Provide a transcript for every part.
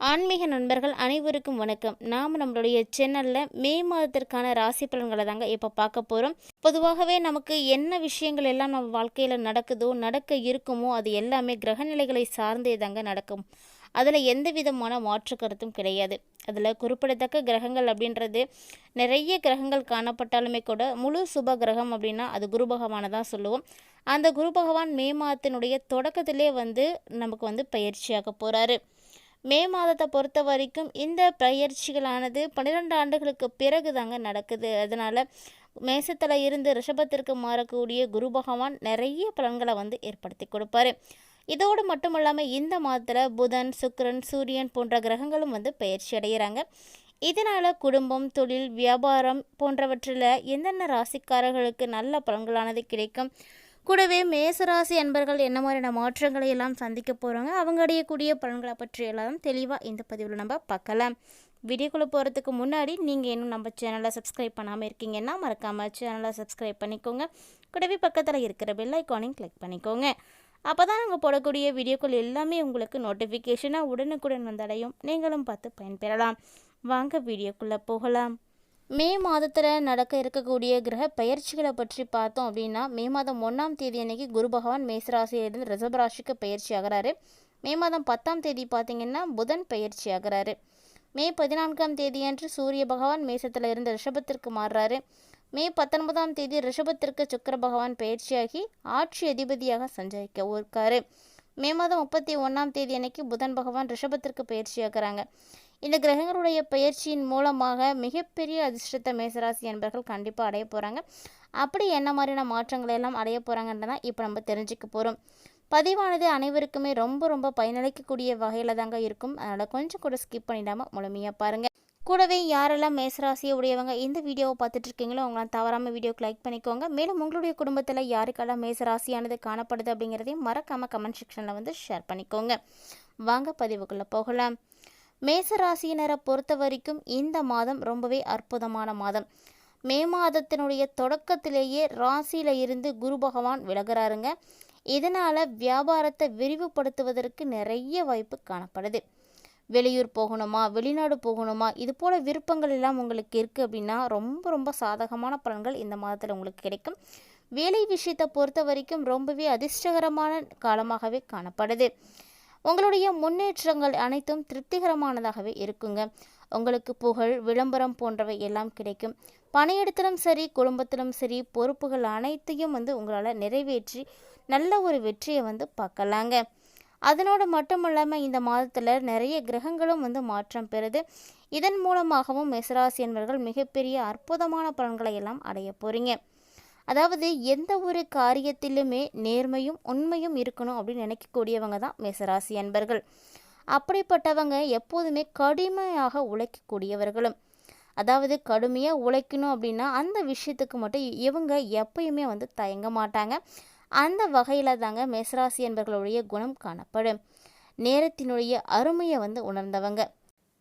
ஆன்மீக நண்பர்கள் அனைவருக்கும் வணக்கம். நாம் நம்மளுடைய சேனலில் மே மாதத்திற்கான ராசி பலன்களை தாங்க இப்போ பார்க்க போகிறோம் பொதுவாகவே நமக்கு என்ன விஷயங்கள் எல்லாம் நம்ம வாழ்க்கையில் நடக்குதோ நடக்க இருக்குமோ அது எல்லாமே கிரகநிலைகளை சார்ந்தே தாங்க நடக்கும். அதில் எந்த விதமான மாற்று கருத்தும் கிடையாது. அதில் குறிப்பிடத்தக்க கிரகங்கள் அப்படின்றது நிறைய கிரகங்கள் காணப்பட்டாலுமே கூட முழு சுப கிரகம் அப்படின்னா அது குரு பகவானை தான் சொல்லுவோம். அந்த குரு பகவான் மே மாதத்தினுடைய தொடக்கத்திலே வந்து நமக்கு வந்து பயிற்சியாக போகிறாரு மே மாதத்தை பொறுத்த வரைக்கும் இந்த பயிற்சிகளானது பன்னிரெண்டு ஆண்டுகளுக்கு பிறகு தாங்க நடக்குது. அதனால் மேசத்தில் இருந்து ரிஷபத்திற்கு மாறக்கூடிய குரு பகவான் நிறைய பலன்களை வந்து ஏற்படுத்தி கொடுப்பாரு. இதோடு மட்டும் இல்லாமல் இந்த மாதத்தில் புதன் சுக்கரன் சூரியன் போன்ற கிரகங்களும் வந்து பயிற்சி அடைகிறாங்க இதனால் குடும்பம் தொழில் வியாபாரம் போன்றவற்றில் எந்தெந்த ராசிக்காரர்களுக்கு நல்ல பலன்களானது கிடைக்கும் கூடவே மேசராசி அன்பர்கள் என்ன மாதிரியான மாற்றங்களை எல்லாம் சந்திக்க போகிறாங்க அவங்க அடையக்கூடிய பலன்களை பற்றி எல்லாம் தெளிவாக இந்த பதிவில் நம்ம பார்க்கலாம். வீடியோக்குள்ளே போகிறதுக்கு முன்னாடி நீங்கள் இன்னும் நம்ம சேனலை சப்ஸ்கிரைப் பண்ணாமல் இருக்கீங்கன்னா மறக்காமல் சேனலை சப்ஸ்கிரைப் பண்ணிக்கோங்க. கூடவே பக்கத்தில் இருக்கிற பெல் ஐக்கானையும் கிளிக் பண்ணிக்கோங்க. அப்போ தான் நாங்கள் போடக்கூடிய வீடியோக்கள் எல்லாமே உங்களுக்கு நோட்டிஃபிகேஷனாக உடனுக்குடன் வந்தடையும். நீங்களும் பார்த்து பயன்பெறலாம். வாங்க வீடியோக்குள்ளே போகலாம். மே மாதத்தில் நடக்க இருக்கக்கூடிய கிரக பயிற்சிகளை பற்றி பார்த்தோம் அப்படின்னா மே மாதம் ஒன்றாம் தேதி அன்னைக்கு குரு பகவான் மேசராசியிலிருந்து ரிஷபராசிக்கு பயிற்சி ஆகிறாரு. மே மாதம் பத்தாம் தேதி பார்த்தீங்கன்னா புதன் பயிற்சி ஆகிறாரு. மே பதினான்காம் தேதி அன்று சூரிய பகவான் மேசத்தில் இருந்து ரிஷபத்திற்கு மாறுறாரு. மே பத்தொன்பதாம் தேதி ரிஷபத்திற்கு சுக்கர பகவான் பயிற்சியாகி ஆட்சி அதிபதியாக சஞ்சரிக்க இருக்காரு மே மாதம் முப்பத்தி ஒன்றாம் தேதி அன்னைக்கு புதன் பகவான் ரிஷபத்திற்கு பயிற்சியாகிறாங்க இந்த கிரகங்களுடைய பயிற்சியின் மூலமாக மிகப்பெரிய அதிர்ஷ்டத்தை மேசராசி என்பர்கள் கண்டிப்பாக அடைய போகிறாங்க அப்படி என்ன மாதிரியான மாற்றங்களை எல்லாம் அடைய போகிறாங்கன்றதான் இப்போ நம்ம தெரிஞ்சுக்க போகிறோம் பதிவானது அனைவருக்குமே ரொம்ப ரொம்ப பயனளிக்கக்கூடிய வகையில் தாங்க இருக்கும். அதனால் கொஞ்சம் கூட ஸ்கிப் பண்ணிடாமல் முழுமையாக பாருங்கள் கூடவே யாரெல்லாம் மேசராசியை உடையவங்க இந்த வீடியோவை பார்த்துட்டு இருக்கீங்களோ அவங்களாம் தவறாமல் வீடியோக்கு லைக் பண்ணிக்கோங்க. மேலும் உங்களுடைய குடும்பத்தில் யாருக்கெல்லாம் மேசராசியானது காணப்படுது அப்படிங்கிறதையும் மறக்காமல் கமெண்ட் செக்ஷனில் வந்து ஷேர் பண்ணிக்கோங்க. வாங்க பதிவுக்குள்ளே போகலாம். மேசராசியினரை பொறுத்த வரைக்கும் இந்த மாதம் ரொம்பவே அற்புதமான மாதம். மே மாதத்தினுடைய தொடக்கத்திலேயே ராசியில் இருந்து குரு பகவான் விலகிறாருங்க. இதனால் வியாபாரத்தை விரிவுபடுத்துவதற்கு நிறைய வாய்ப்பு காணப்படுது. வெளியூர் போகணுமா வெளிநாடு போகணுமா இது போல் விருப்பங்கள் எல்லாம் உங்களுக்கு இருக்குது அப்படின்னா ரொம்ப ரொம்ப சாதகமான பலன்கள் இந்த மாதத்தில் உங்களுக்கு கிடைக்கும். வேலை விஷயத்தை பொறுத்த வரைக்கும் ரொம்பவே அதிர்ஷ்டகரமான காலமாகவே காணப்படுது. உங்களுடைய முன்னேற்றங்கள் அனைத்தும் திருப்திகரமானதாகவே இருக்குங்க. உங்களுக்கு புகழ் விளம்பரம் போன்றவை எல்லாம் கிடைக்கும். பணியிடத்திலும் சரி குடும்பத்திலும் சரி பொறுப்புகள் அனைத்தையும் வந்து உங்களால் நிறைவேற்றி நல்ல ஒரு வெற்றியை வந்து பார்க்கலாங்க. அதனோடு மட்டும் இல்லாமல் இந்த மாதத்தில் நிறைய கிரகங்களும் வந்து மாற்றம் பெறுது. இதன் மூலமாகவும் மெசராசி என்பவர்கள் மிகப்பெரிய அற்புதமான பலன்களை எல்லாம் அடைய போகிறீங்க அதாவது எந்த ஒரு காரியத்திலுமே நேர்மையும் உண்மையும் இருக்கணும் அப்படின்னு நினைக்கக்கூடியவங்க தான் மேசராசி அன்பர்கள். அப்படிப்பட்டவங்க எப்போதுமே கடுமையாக உழைக்கக்கூடியவர்களும். அதாவது கடுமையாக உழைக்கணும் அப்படின்னா அந்த விஷயத்துக்கு மட்டும் இவங்க எப்பயுமே வந்து தயங்க மாட்டாங்க. அந்த வகையில் தாங்க மேசராசி என்பர்களுடைய குணம் காணப்படும். நேரத்தினுடைய அருமையை வந்து உணர்ந்தவங்க.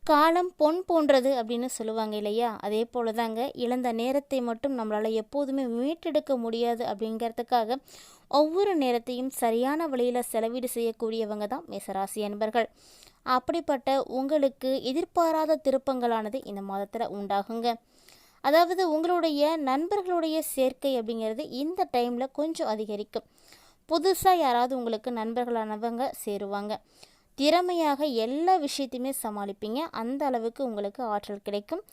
காலம் பொன் போன்றது அப்படின்னு சொல்லுவாங்க இல்லையா? அதே போல தாங்க இழந்த நேரத்தை மட்டும் நம்மளால் எப்போதுமே மீட்டெடுக்க முடியாது அப்படிங்கிறதுக்காக ஒவ்வொரு நேரத்தையும் சரியான வழியில் செலவீடு செய்யக்கூடியவங்க தான் மேசராசி அன்பர்கள். அப்படிப்பட்ட உங்களுக்கு எதிர்பாராத திருப்பங்களானது இந்த மாதத்தில் உண்டாகுங்க. அதாவது உங்களுடைய நண்பர்களுடைய சேர்க்கை அப்படிங்கிறது இந்த டைமில் கொஞ்சம் அதிகரிக்கும். புதுசாக யாராவது உங்களுக்கு நண்பர்களானவங்க சேருவாங்க. திறமையாக எல்லா விஷயத்தையுமே சமாளிப்பீங்க. அந்த அளவுக்கு உங்களுக்கு ஆற்றல் கிடைக்கும்.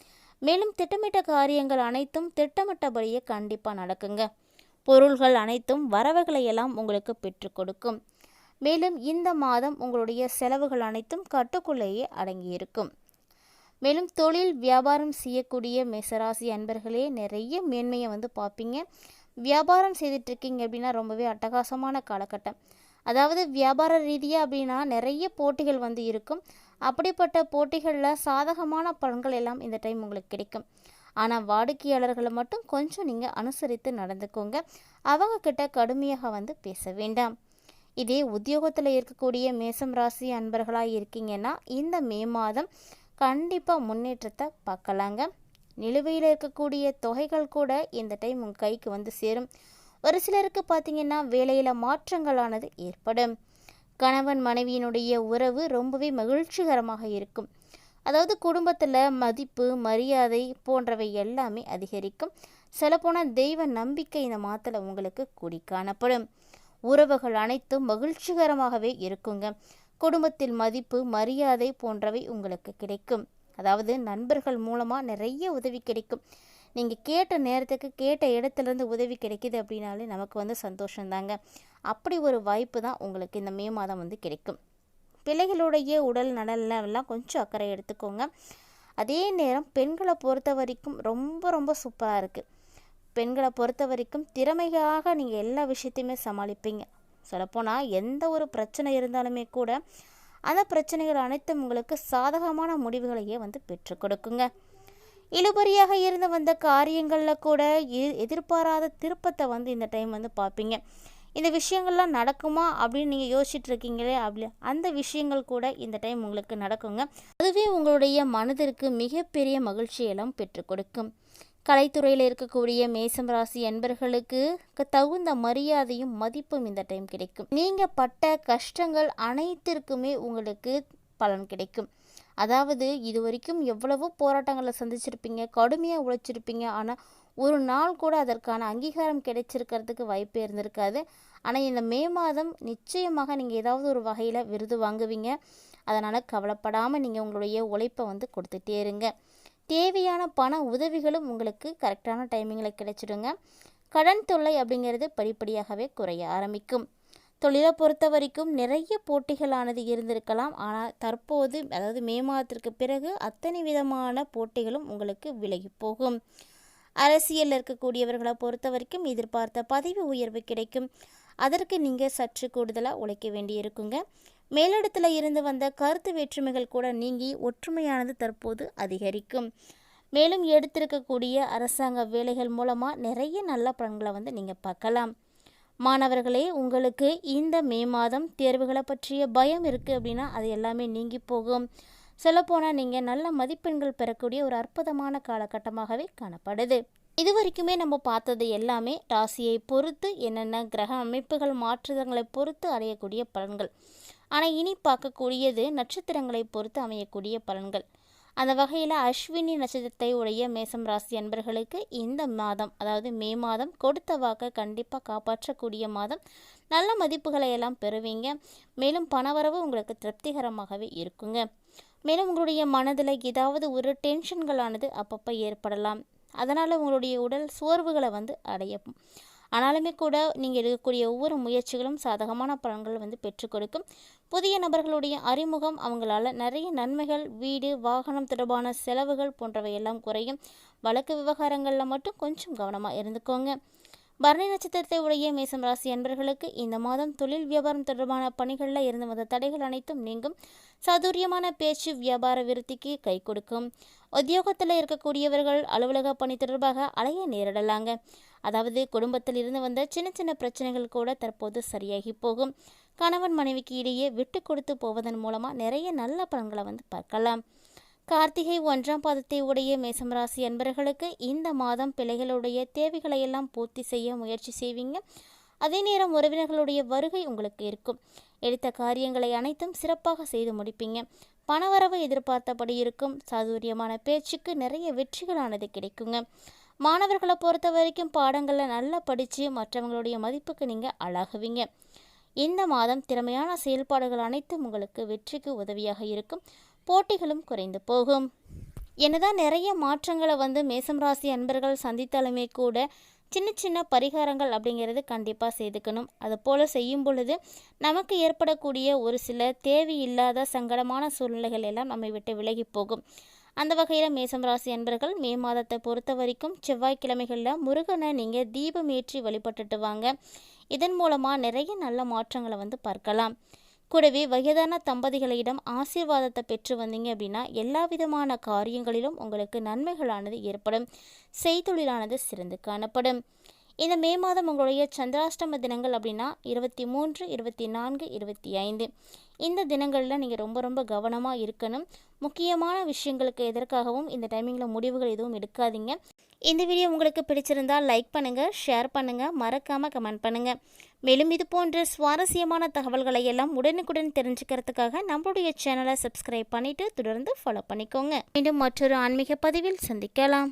மேலும் திட்டமிட்ட காரியங்கள் அனைத்தும் திட்டமிட்டபடியே கண்டிப்பாக நடக்குங்க. பொருள்கள் அனைத்தும் வரவுகளை எல்லாம் உங்களுக்கு பெற்று கொடுக்கும். மேலும் இந்த மாதம் உங்களுடைய செலவுகள் அனைத்தும் கட்டுக்குள்ளேயே அடங்கியிருக்கும் மேலும் தொழில் வியாபாரம் செய்யக்கூடிய மெசராசி அன்பர்களே நிறைய மேன்மையை வந்து பார்ப்பீங்க. வியாபாரம் செய்துட்ருக்கீங்க அப்படின்னா ரொம்பவே அட்டகாசமான காலகட்டம். அதாவது வியாபார ரீதியாக அப்படின்னா நிறைய போட்டிகள் வந்து இருக்கும். அப்படிப்பட்ட போட்டிகளில் சாதகமான பலன்கள் எல்லாம் இந்த டைம் உங்களுக்கு கிடைக்கும். ஆனால் வாடிக்கையாளர்களை மட்டும் கொஞ்சம் நீங்கள் அனுசரித்து நடந்துக்கோங்க. அவங்க கிட்ட கடுமையாக வந்து பேச வேண்டாம். இதே உத்தியோகத்தில் இருக்கக்கூடிய மேசம் ராசி அன்பர்களாக இருக்கீங்கன்னா இந்த மே மாதம் கண்டிப்பாக முன்னேற்றத்தை பார்க்கலாங்க. நிலுவையில் இருக்கக்கூடிய தொகைகள் கூட இந்த டைம் உங்கள் கைக்கு வந்து சேரும். ஒரு சிலருக்கு பார்த்தீங்கன்னா வேலையில் மாற்றங்களானது ஏற்படும். கணவன் மனைவியினுடைய உறவு ரொம்பவே மகிழ்ச்சிகரமாக இருக்கும். அதாவது குடும்பத்தில் மதிப்பு மரியாதை போன்றவை எல்லாமே அதிகரிக்கும். சொல்லப்போனால் தெய்வ நம்பிக்கை இந்த மாதத்தில் உங்களுக்கு கூடி காணப்படும். உறவுகள் அனைத்தும் மகிழ்ச்சிகரமாகவே இருக்குங்க. குடும்பத்தில் மதிப்பு மரியாதை போன்றவை உங்களுக்கு கிடைக்கும். அதாவது நண்பர்கள் மூலமாக நிறைய உதவி கிடைக்கும். நீங்கள் கேட்ட நேரத்துக்கு கேட்ட இடத்துலேருந்து உதவி கிடைக்கிது அப்படின்னாலே நமக்கு வந்து சந்தோஷந்தாங்க அப்படி ஒரு வாய்ப்பு தான் உங்களுக்கு இந்த மே மாதம் வந்து கிடைக்கும். பிள்ளைகளுடைய உடல் நலன்லாம் கொஞ்சம் அக்கறை எடுத்துக்கோங்க. அதே நேரம் பெண்களை பொறுத்த வரைக்கும் ரொம்ப ரொம்ப சூப்பராக இருக்குது பெண்களை பொறுத்த வரைக்கும் திறமையாக நீங்கள் எல்லா விஷயத்தையுமே சமாளிப்பீங்க. சொல்லப்போனால் எந்த ஒரு பிரச்சனை இருந்தாலுமே கூட அந்த பிரச்சனைகள் அனைத்தும் உங்களுக்கு சாதகமான முடிவுகளையே வந்து பெற்றுக் கொடுக்குங்க. இழுபறியாக இருந்து வந்த காரியங்களில் கூட எதிர்பாராத திருப்பத்தை வந்து இந்த டைம் வந்து பார்ப்பீங்க. இந்த விஷயங்கள்லாம் நடக்குமா அப்படின்னு நீங்கள் யோசிச்சுட்டு இருக்கீங்களே அப்படி அந்த விஷயங்கள் கூட இந்த டைம் உங்களுக்கு நடக்குங்க. அதுவே உங்களுடைய மனதிற்கு மிகப்பெரிய மகிழ்ச்சியெல்லாம் பெற்றுக் கொடுக்கும். கலைத்துறையில் இருக்கக்கூடிய மேசம் ராசி என்பர்களுக்கு தகுந்த மரியாதையும் மதிப்பும் இந்த டைம் கிடைக்கும். நீங்கள் பட்ட கஷ்டங்கள் அனைத்திற்குமே உங்களுக்கு பலன் கிடைக்கும். அதாவது இது வரைக்கும் எவ்வளவோ போராட்டங்களை சந்திச்சிருப்பீங்க கடுமையாக உழைச்சிருப்பீங்க. ஆனால் ஒரு நாள் கூட அதற்கான அங்கீகாரம் கிடைச்சிருக்கிறதுக்கு வாய்ப்பே இருந்திருக்காது. ஆனால் இந்த மே மாதம் நிச்சயமாக நீங்கள் ஏதாவது ஒரு வகையில் விருது வாங்குவீங்க. அதனால் கவலைப்படாமல் நீங்கள் உங்களுடைய உழைப்பை வந்து கொடுத்துட்டே இருங்க. தேவையான பண உதவிகளும் உங்களுக்கு கரெக்டான டைமிங்கில் கிடைச்சிடுங்க. கடன் தொல்லை அப்படிங்கிறது படிப்படியாகவே குறைய ஆரம்பிக்கும். தொழிலை பொறுத்த வரைக்கும் நிறைய போட்டிகளானது இருந்திருக்கலாம். ஆனால் தற்போது அதாவது மே மாதத்திற்கு பிறகு அத்தனை விதமான போட்டிகளும் உங்களுக்கு விலகி போகும். அரசியலில் இருக்கக்கூடியவர்களை பொறுத்த வரைக்கும் எதிர்பார்த்த பதவி உயர்வு கிடைக்கும். அதற்கு நீங்கள் சற்று கூடுதலாக உழைக்க வேண்டி இருக்குங்க மேலிடத்தில் இருந்து வந்த கருத்து வேற்றுமைகள் கூட நீங்கி ஒற்றுமையானது தற்போது அதிகரிக்கும். மேலும் எடுத்திருக்கக்கூடிய அரசாங்க வேலைகள் மூலமாக நிறைய நல்ல பலன்களை வந்து நீங்கள் பார்க்கலாம். மாணவர்களே உங்களுக்கு இந்த மே மாதம் தேர்வுகளை பற்றிய பயம் இருக்குது அப்படின்னா அது எல்லாமே நீங்கி போகும். சொல்லப்போனால் நீங்கள் நல்ல மதிப்பெண்கள் பெறக்கூடிய ஒரு அற்புதமான காலகட்டமாகவே காணப்படுது. இது வரைக்குமே நம்ம பார்த்தது எல்லாமே ராசியை பொறுத்து என்னென்ன கிரக அமைப்புகள் மாற்றுதங்களை பொறுத்து அடையக்கூடிய பலன்கள். ஆனால் இனி பார்க்கக்கூடியது நட்சத்திரங்களை பொறுத்து அமையக்கூடிய பலன்கள். அந்த வகையில் அஸ்வினி நட்சத்திரத்தை உடைய மேசம் ராசி அன்பர்களுக்கு இந்த மாதம் அதாவது மே மாதம் கொடுத்த வாக்கை கண்டிப்பாக காப்பாற்றக்கூடிய மாதம். நல்ல மதிப்புகளை எல்லாம் பெறுவீங்க. மேலும் பணவரவு உங்களுக்கு திருப்திகரமாகவே இருக்குங்க. மேலும் உங்களுடைய மனதில் ஏதாவது ஒரு டென்ஷன்களானது அப்பப்போ ஏற்படலாம். அதனால் உங்களுடைய உடல் சோர்வுகளை வந்து அடையும் ஆனாலுமே கூட நீங்கள் எடுக்கக்கூடிய ஒவ்வொரு முயற்சிகளும் சாதகமான பலன்கள் வந்து பெற்றுக் கொடுக்கும். புதிய நபர்களுடைய அறிமுகம் அவங்களால நிறைய நன்மைகள் வீடு வாகனம் தொடர்பான செலவுகள் போன்றவை எல்லாம் குறையும். வழக்கு விவகாரங்களில் மட்டும் கொஞ்சம் கவனமாக இருந்துக்கோங்க. பரணி நட்சத்திரத்தை உடைய மேசம் ராசி அன்பர்களுக்கு இந்த மாதம் தொழில் வியாபாரம் தொடர்பான பணிகளில் இருந்து வந்த தடைகள் அனைத்தும் நீங்கும். சதுரியமான பேச்சு வியாபார விருத்திக்கு கை கொடுக்கும். உத்தியோகத்தில் இருக்கக்கூடியவர்கள் அலுவலக பணி தொடர்பாக அலைய நேரிடலாங்க. அதாவது குடும்பத்தில் இருந்து வந்த சின்ன சின்ன பிரச்சனைகள் கூட தற்போது சரியாகி போகும். கணவன் மனைவிக்கு இடையே விட்டு கொடுத்து போவதன் மூலமாக நிறைய நல்ல பலன்களை வந்து பார்க்கலாம். கார்த்திகை ஒன்றாம் பாதத்தை உடைய மேசமராசி அன்பர்களுக்கு இந்த மாதம் பிள்ளைகளுடைய தேவைகளை எல்லாம் பூர்த்தி செய்ய முயற்சி செய்வீங்க. அதே நேரம் உறவினர்களுடைய வருகை உங்களுக்கு இருக்கும். எடுத்த காரியங்களை அனைத்தும் சிறப்பாக செய்து முடிப்பீங்க. பணவரவு எதிர்பார்த்தபடி இருக்கும். சாதுரியமான பேச்சுக்கு நிறைய வெற்றிகளானது கிடைக்குங்க. மாணவர்களை பொறுத்த வரைக்கும் பாடங்களில் நல்லா படித்து மற்றவங்களுடைய மதிப்புக்கு நீங்கள் அழகுவீங்க. இந்த மாதம் திறமையான செயல்பாடுகள் அனைத்தும் உங்களுக்கு வெற்றிக்கு உதவியாக இருக்கும். போட்டிகளும் குறைந்து போகும். என்னதான் நிறைய மாற்றங்களை வந்து மேசம் ராசி அன்பர்கள் சந்தித்தாலுமே கூட சின்ன சின்ன பரிகாரங்கள் அப்படிங்கிறது கண்டிப்பாக செய்துக்கணும். அது போல் செய்யும் பொழுது நமக்கு ஏற்படக்கூடிய ஒரு சில தேவையில்லாத சங்கடமான சூழ்நிலைகள் எல்லாம் நம்மை விட்டு விலகி போகும். அந்த வகையில் மேசம் ராசி அன்பர்கள் மே மாதத்தை பொறுத்த வரைக்கும் செவ்வாய்க்கிழமைகளில் முருகனை நீங்கள் தீபம் ஏற்றி வழிபட்டுட்டு வாங்க. இதன் மூலமாக நிறைய நல்ல மாற்றங்களை வந்து பார்க்கலாம். கூடவே வயதான தம்பதிகளிடம் ஆசீர்வாதத்தை பெற்று வந்தீங்க அப்படின்னா எல்லா விதமான காரியங்களிலும் உங்களுக்கு நன்மைகளானது ஏற்படும். செய்தொழிலானது சிறந்து காணப்படும். இந்த மே மாதம் உங்களுடைய சந்திராஷ்டம தினங்கள் அப்படின்னா இருபத்தி மூன்று இருபத்தி நான்கு இருபத்தி ஐந்து. இந்த தினங்களில் நீங்கள் ரொம்ப ரொம்ப கவனமாக இருக்கணும். முக்கியமான விஷயங்களுக்கு எதற்காகவும் இந்த டைமிங்கில் முடிவுகள் எதுவும் எடுக்காதீங்க. இந்த வீடியோ உங்களுக்கு பிடிச்சிருந்தால் லைக் பண்ணுங்கள் ஷேர் பண்ணுங்கள் மறக்காமல் கமெண்ட் பண்ணுங்கள் மேலும் இது போன்ற சுவாரஸ்யமான தகவல்களை எல்லாம் உடனுக்குடன் தெரிஞ்சுக்கிறதுக்காக நம்மளுடைய சேனலை சப்ஸ்கிரைப் பண்ணிவிட்டு தொடர்ந்து ஃபாலோ பண்ணிக்கோங்க. மீண்டும் மற்றொரு ஆன்மீக பதிவில் சந்திக்கலாம்.